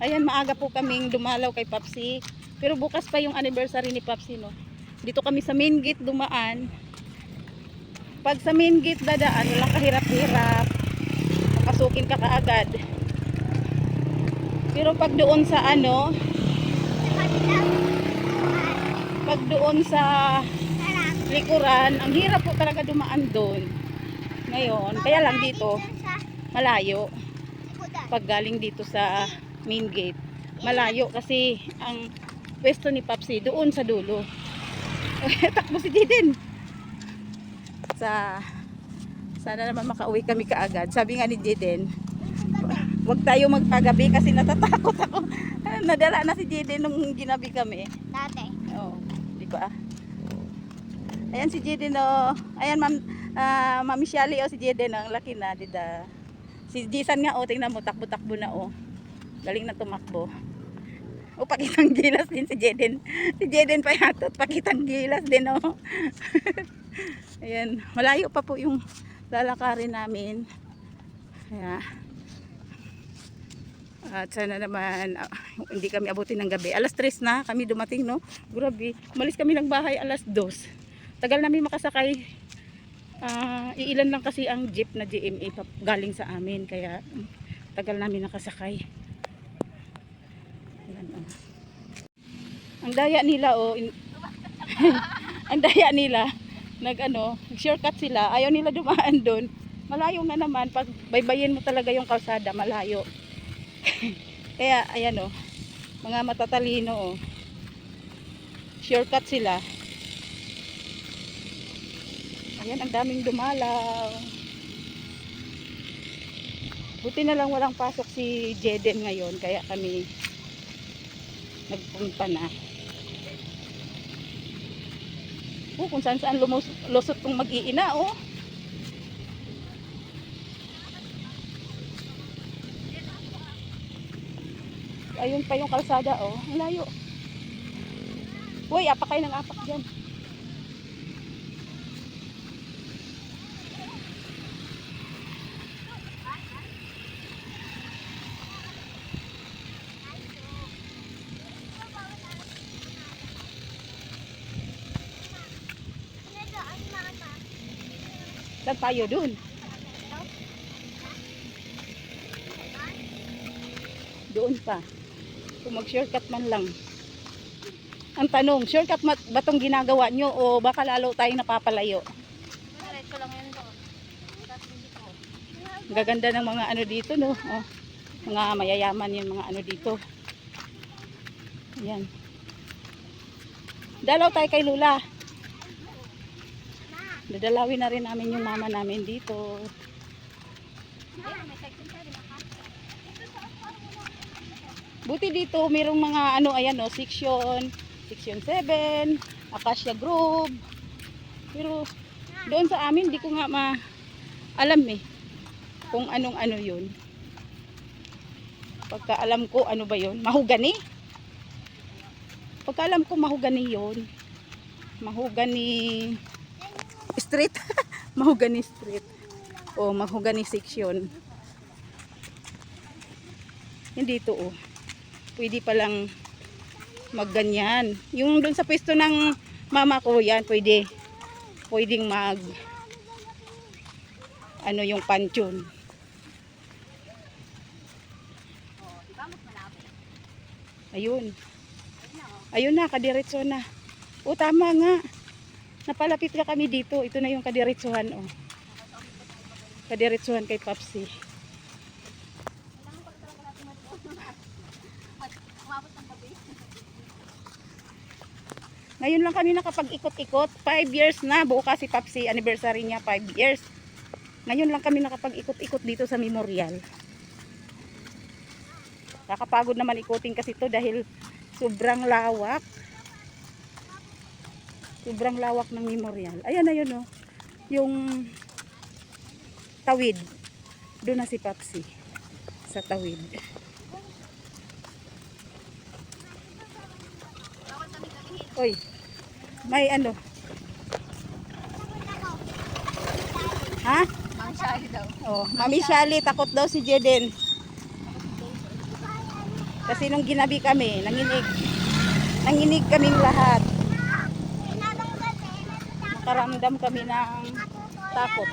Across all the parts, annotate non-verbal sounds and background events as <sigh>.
Ayan, maaga po kaming dumalaw kay Papsi. Pero bukas pa yung anniversary ni Papsi, no? Dito kami sa main gate dumaan. Pag sa main gate dadaan, walang kahirap-hirap. Papasukin ka kaagad. Pero pag doon sa ano, pag doon sa likuran, ang hirap po talaga dumaan doon. Ngayon, kaya lang dito, malayo. Pag galing dito sa main gate, malayo kasi ang pwesto ni Papsi doon sa dulo. <laughs> Takbo si Jiden. Sa sana naman makauwi kami kaagad. Sabi nga ni Jiden, wag tayo magpagabi kasi natatakot ako. <laughs> Nadala na si Jiden nung ginabi kami. Dati. Oo, di ba? Ayan si Jaden oh. Ayan ma'am ah, Ma'am Shally oh si Jaden ang laki na dida. Si Jisan nga oh tingnan mo takbo-takbo na oh. Galing na tumakbo. O pakitang gilas din si Jaden. Si Jaden pa yatot pakitang gilas din oh. <laughs> Ayan, malayo pa po yung lalakarin namin. Kaya at sana naman ah, hindi kami abutin ng gabi. Alas 3 na kami dumating no. Grabe. Umalis kami ng bahay alas 2. Tagal namin makasakay. Ah, iilan lang kasi ang jeep na GMA galing sa amin kaya tagal namin nakasakay. Ayan, oh. Ang daya nila oh. in- <laughs> ang daya nila nag ano, shortcut sila. Ayaw nila dumaan doon. Malayo na naman pag baybayin mo talaga yung kalsada, malayo. <laughs> Kaya ayan oh, mga matatalino oh. Shortcut sila. Ayan, ang daming dumalaw. Buti na lang walang pasok si Jeden ngayon, kaya kami nagpunta na. Oh, kung saan saan lumus lusot kong mag-iina, oh. Ayun pa yung kalsada, oh. Ang layo. Uy, apak kayo ng apak dyan. Saan tayo dun? Doon pa. Kung mag-shortcut man lang. Ang tanong, shortcut ba itong ginagawa nyo o baka lalo tayong napapalayo? Gaganda ng mga ano dito, no? Oh, mga mayayaman yung mga ano dito. Ayan. Dalaw tayo kay Lula. Dadalawin na rin namin yung mama namin dito. Buti dito, mayroong mga ano, ayan no, section, section 7, Acacia Grove. Pero doon sa amin, di ko nga ma alam eh kung anong ano yun. Pagka alam ko, ano ba yun? Mahugani? Pagka alam ko, mahugani yun. Mahugani street. <laughs> mahugani street. O mahugani section. Hindi ito oh. Pwede palang magganyan. Yung doon sa pwesto ng mama ko yan, pwede. Pwedeng mag ano yung pansyon. Ayun. Ayun na, kadiretso na. O tama nga. Napalapit ka kami dito. Ito na yung kadiretsuhan oh. Kadiretsuhan kay Papsi. Ngayon lang kami nakapag-ikot-ikot. 5 years na. Bukas si Papsi, anniversary niya 5 years. Ngayon lang kami nakapag-ikot-ikot dito sa memorial. Kakapagod naman ikutin kasi to dahil sobrang lawak. Sobrang lawak ng memorial. Ayan na yun oh. Yung tawid. Doon na si Papsi. Sa tawid. Oy. May ano? Ha? Mang Shari daw. Oh, Mami Shali, takot daw si Jeden. Kasi nung ginabi kami, nanginig. Nanginig kaming lahat. Nakaramdam kami ng takot.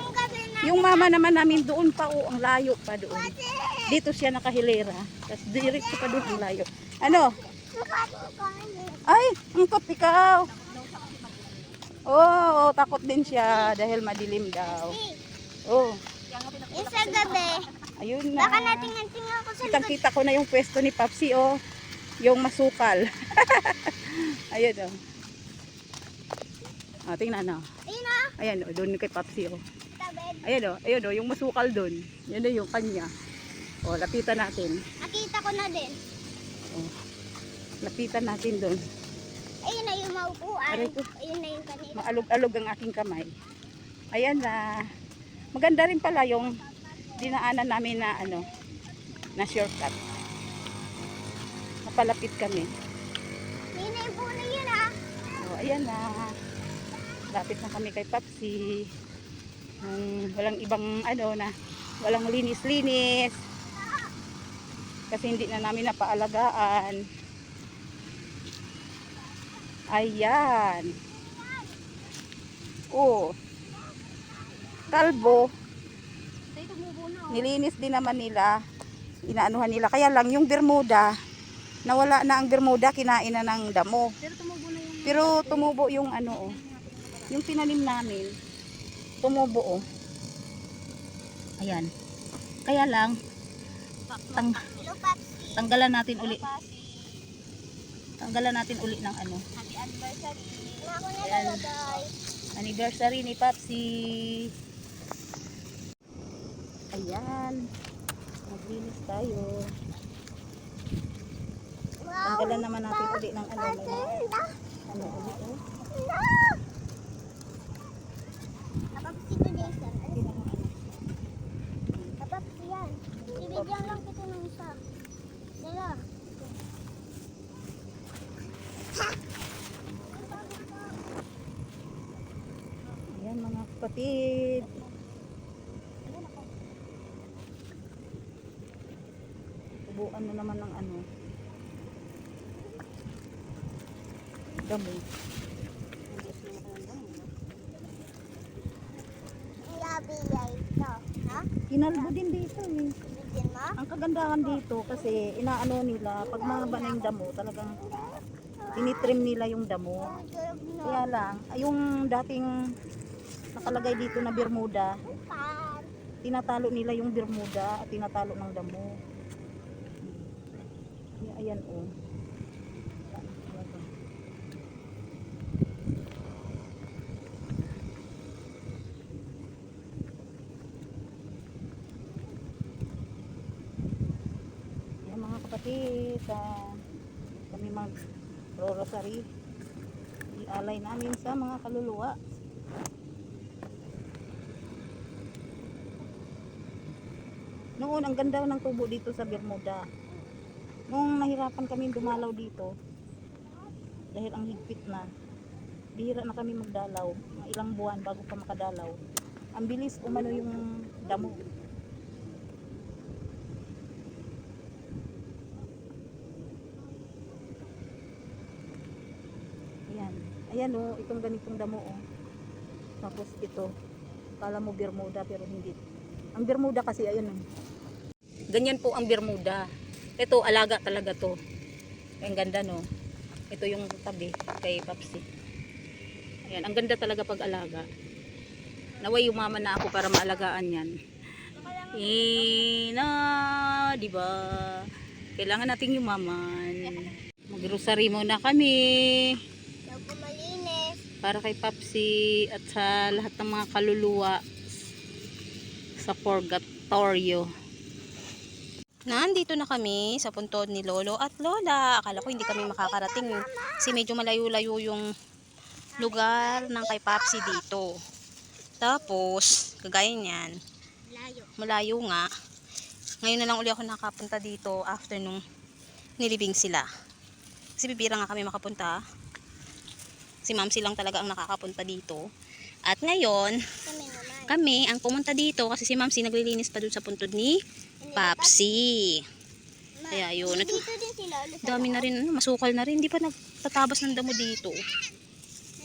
Yung mama naman namin doon pa o, ang layo pa doon. Dito siya nakahilera. Tapos diretso pa doon ang layo. Ano? Ay, angkot ikaw. Oo, oh, takot din siya dahil madilim daw. Oh, Yung sa gabi, ayun na. baka natingin-tingin ako sa Kitang kita ko na yung pwesto ni Papsi, oh. Yung masukal. <laughs> ayun, oh. Ah, tingnan na. Ayun na, Ayan, oh, doon kay Papsi, oh. Ayan, oh. Ayun, oh, yung masukal doon. Yan na yung kanya. Oh, lapitan natin. Nakita ko na din. Oh. Lapitan natin doon. Ayun na yung maupuan. Aray ko. Ayun na yung kanila. Maalog-alog ang aking kamay. Ayan na. Maganda rin pala yung dinaanan namin na ano, na shortcut. Napalapit kami. Ayun na yung puno yun ah. Oh, ayan na. Lapit na kami kay Papsi. Um, walang ibang ano na, walang linis-linis. Kasi hindi na namin napaalagaan. Ayan. Oh. Kalbo, nilinis din naman nila. Inaanuhan nila. Kaya lang yung Bermuda, nawala na ang Bermuda, kinain na ng damo. Pero tumubo yung ano oh. Yung tinanim namin, tumubo oh. Ayan. Kaya lang, tang tanggalan natin uli. Tanggalan natin uli ng ano. Happy anniversary. Nalalagay. Anniversary ni Papsi. Ayan. Maglinis tayo. Tanggalan naman natin uli ng ano. Mga, ano uli oh. No. Papsi to Jason. Papsi yan. Bibigyan lang kita ng isa. Dala. Ayan mga kapatid. Tubuan na naman ng ano. Damo. Labi yan ito. Ha? Kinalbo din dito eh. Ang kagandahan dito kasi inaano nila, pag mahaba na yung damo, talagang tinitrim nila yung damo. Kaya lang, yung dating nakalagay dito na Bermuda, tinatalo nila yung Bermuda at tinatalo ng damo. Ayan oh. Ayan mga kapatid, ah, kami mag rosary ialay namin sa mga kaluluwa. Noon, ang ganda ng tubo dito sa Bermuda. Nung nahirapan kami dumalaw dito, dahil ang higpit na, bihira na kami magdalaw, ilang buwan bago pa makadalaw. Ang bilis umano yung damo. Ayan. Ayan o, itong ganitong damo o. Tapos ito, kala mo Bermuda pero hindi. Ang Bermuda kasi ayun o. Ganyan po ang Bermuda. Ito, alaga talaga to. Ang ganda no. Ito yung tabi kay Papsi. Ayan, ang ganda talaga pag alaga. Naway umaman na ako para maalagaan yan. Ina, di ba? Kailangan nating yumaman. Mag-rosary muna kami para kay Papsi at sa lahat ng mga kaluluwa sa purgatorio. Nandito na kami sa puntod ni Lolo at Lola. Akala ko hindi kami makakarating kasi medyo malayo-layo yung lugar ng kay Papsi dito. Tapos, kagaya niyan, Layo. malayo nga. Ngayon na lang uli ako nakapunta dito after nung nilibing sila. Kasi bibira nga kami makapunta. Si Ma'am silang talaga ang nakakapunta dito. At ngayon, Kami ang pumunta dito kasi si Ma'am si naglilinis pa dun sa puntod ni Papsi. Ma, Ayan. Malayo na to. Dito din si Lolo sa Dami na rin, ano, masukal na rin. Hindi pa nagtatabas ng damo dito.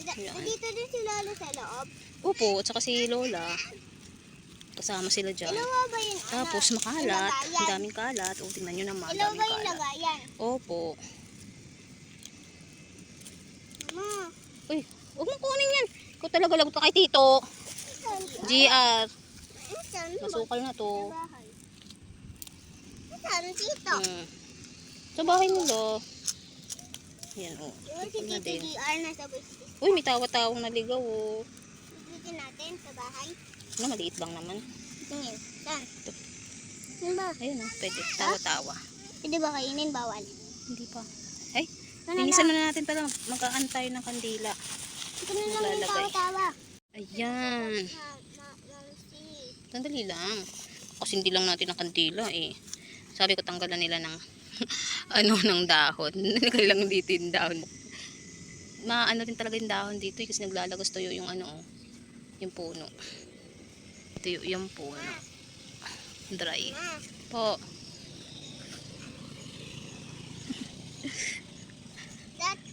Da- Dito din si Lolo sa loob. Opo, at saka si Lola. Kasama sila dyan. Ilaw ba yun? ano? Tapos makalat. Ang daming kalat. O, tingnan nyo naman. Ilaw Daming ba yung lagayan? Opo. Ma, Uy, huwag mo kunin yan. Ikaw talaga lagot ka kay Tito. GR. Masukal na to. Saan dito? Hmm. Sa bahay nila. Yan o. Yung si Sukal na Tito din. GR na sa business. Uy, may tawa-tawang naligaw o. Dito natin sa bahay. Ano, maliit lang naman. Tingin. Saan? Saan ba? Ayun o, pwede. Tawa-tawa. Pwede ba kainin? Bawal. Hindi pa. Ay, linisan na natin pala. Magkaan tayo ng kandila. Ito na lang yung tawa-tawa. Ayan. Sandali lang. Kasi hindi lang natin ang kandila eh. Sabi ko tanggalan nila ng <laughs> ano ng dahon. <laughs> Nilagay lang dito yung dahon. Maano rin talaga yung dahon dito eh, kasi naglalagos tayo yung ano oh, yung puno. Ito yung puno. Dry. Po.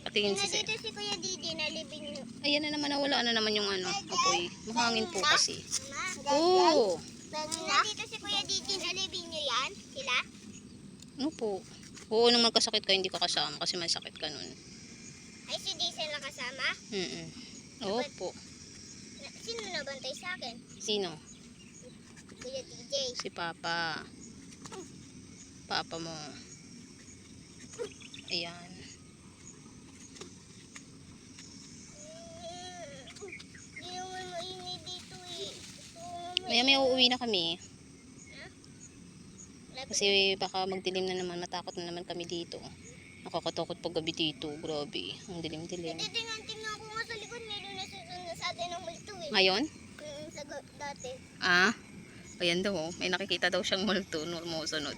Patingin si nandito si Kuya Didi na living niyo. Ayan na naman nawala na naman yung ano, apoy. Mahangin po kasi. Oo. nandito si Kuya Didi na living niyo yan? Sila? Ano po? Oo naman kasakit ka, hindi ka kasama kasi may sakit ka nun. Ay, si Diesel na kasama? Mm Opo. Na, sino nabantay sa akin? Sino? Kuya DJ. Si Papa. Papa mo. Ayan. Dito eh. Maya may uuwi na kami. Kasi baka magdilim na naman. Matakot na naman kami dito. Nakakatakot pag gabi dito. Grabe. Ang dilim-dilim. Tingnan, tingnan ko nga sa likod. Meron na susunod sa atin ng multo eh. Ngayon? Mm, sa dati. Ah? Ayan daw. oh. May nakikita daw siyang multo. Numusunod.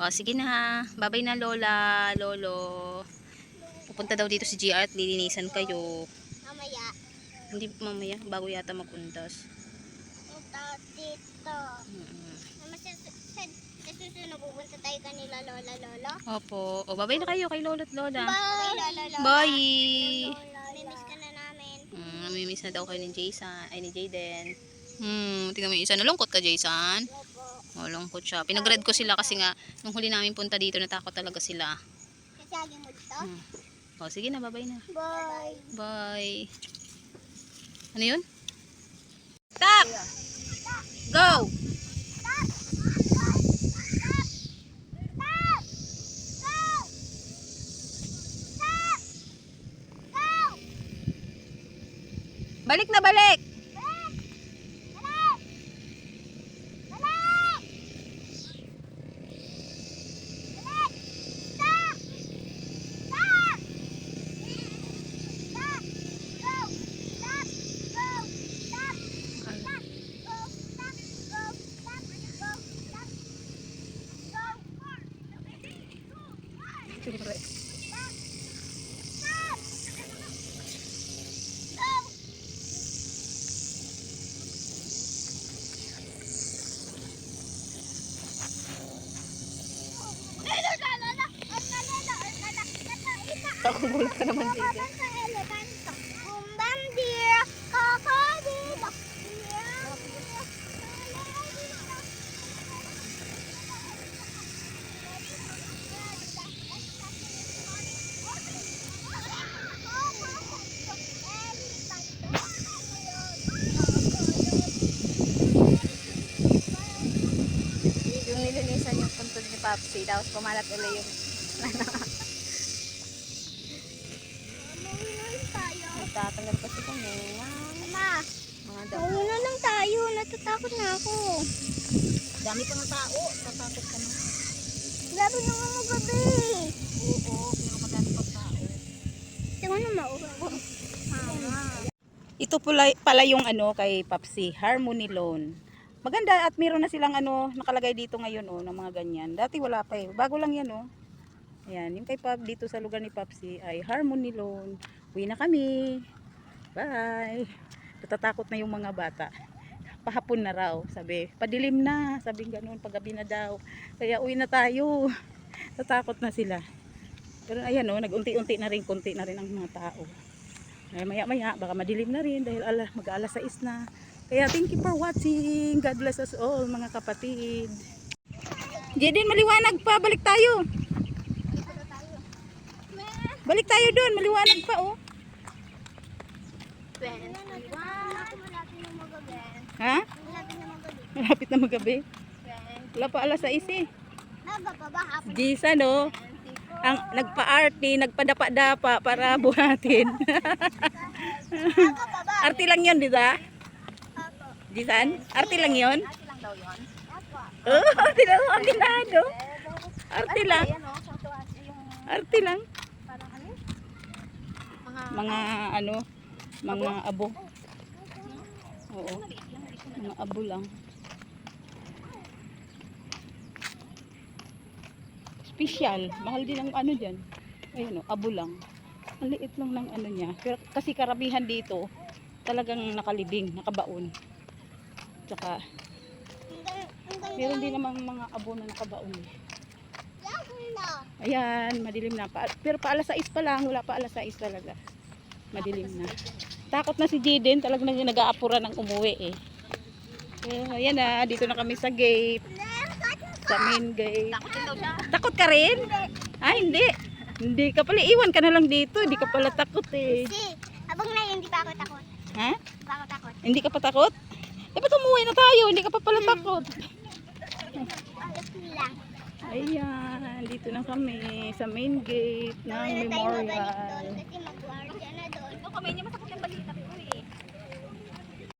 O, sige na. Babay na, Lola. Lolo. Pupunta daw dito si GR at lilinisan kayo. Mamaya. Hindi mamaya. Bago yata magundas. Punta dito. Mm. Mama, sa, sa, sa, sa susunod pupunta tayo kanila lola lolo. Opo. O, babay na kayo kay Lolo at Lola. Bye! Lola. Bye! Mimiss ka na namin. Mm, namimiss na daw kayo ni Jason. Ay, ni Jayden. Hmm, tingnan mo yung isa. Nalungkot ka, Jason? Opo. Malungkot siya. Pinag-read ko sila kasi nga, nung huli namin punta dito, natakot talaga sila. Kasagi mo dito? Hmm. O, sige na, babay na. Bye! Bye. Ano yun? Stop! Go! Balik na balik! Kakugulat ka naman dito. Yung nilinisan yung puntod ni Papsi, tapos pumalat ulit yung <laughs> nagtatanggal kasi kami ng Mama, mga damo. mauna lang tayo. Natatakot na ako. Dami pa ng tao, tatakot ka na. Grabe na nga magabi. Oo, pero madami pang tao. Tingnan na mauha. Mama. Ito pala, pala yung ano kay Papsi, Harmony Loan. Maganda at meron na silang ano nakalagay dito ngayon oh ng mga ganyan. Dati wala pa eh. Bago lang yan oh. Ayan, yung kay Pap dito sa lugar ni Papsi ay Harmony Loan. Uwi na kami. Bye. Natatakot na yung mga bata. pahapon na raw. Sabi, padilim na. Sabi ganun, paggabi na daw. Kaya uwi na tayo. Natakot na sila. Pero ayan o, nag-unti-unti na rin, konti na rin ang mga tao. Ay, maya-maya, baka madilim na rin dahil ala, mag-alas 6 na. Kaya thank you for watching. God bless us all, mga kapatid. Jaden, maliwanag pa. Balik tayo. Balik tayo doon. Maliwanag pa, oh. Ha? Malapit na magabi. Wala pa alas 6 eh. Jisa, no? Ang nagpa-arty, nagpadapa-dapa para <laughs> buhatin. Arty lang yun, di ba? Apo. Jisan? Arty lang yun? <laughs> lang daw yun. Oo, oh, Arty lang. Ayan o, sa tuwas yung Arty lang. Mga ano, mga abo. Oo, mga abo lang. Special. Mahal din ang ano dyan. Ayun o, abo lang. Ang liit lang ng ano niya. Pero kasi karamihan dito, talagang nakalibing, nakabaon. Tsaka, meron din namang mga abo na nakabaon. eh. Ayan, madilim na. Pero pa alas 6 pa lang, wala pa alas 6 talaga. Madilim na. Takot na si Jaden, talagang nag- nag-aapura ng umuwi eh. So, ayan na, dito na kami sa gate. Sa main gate. Takot din daw siya. Takot ka rin? Ay, hindi. Hindi ka pala, iwan ka na lang dito. Hindi ka pala takot eh. Si, abang na hindi pa ako takot. Ha? Hindi pa ako takot. Hindi ka pa takot? Dapat umuwi na tayo, hindi ka pa pala takot. Ayan, dito na kami sa main gate ng memorial. mabalik doon kasi mag-guardia na doon. Ito kamay niya matakot yung balita.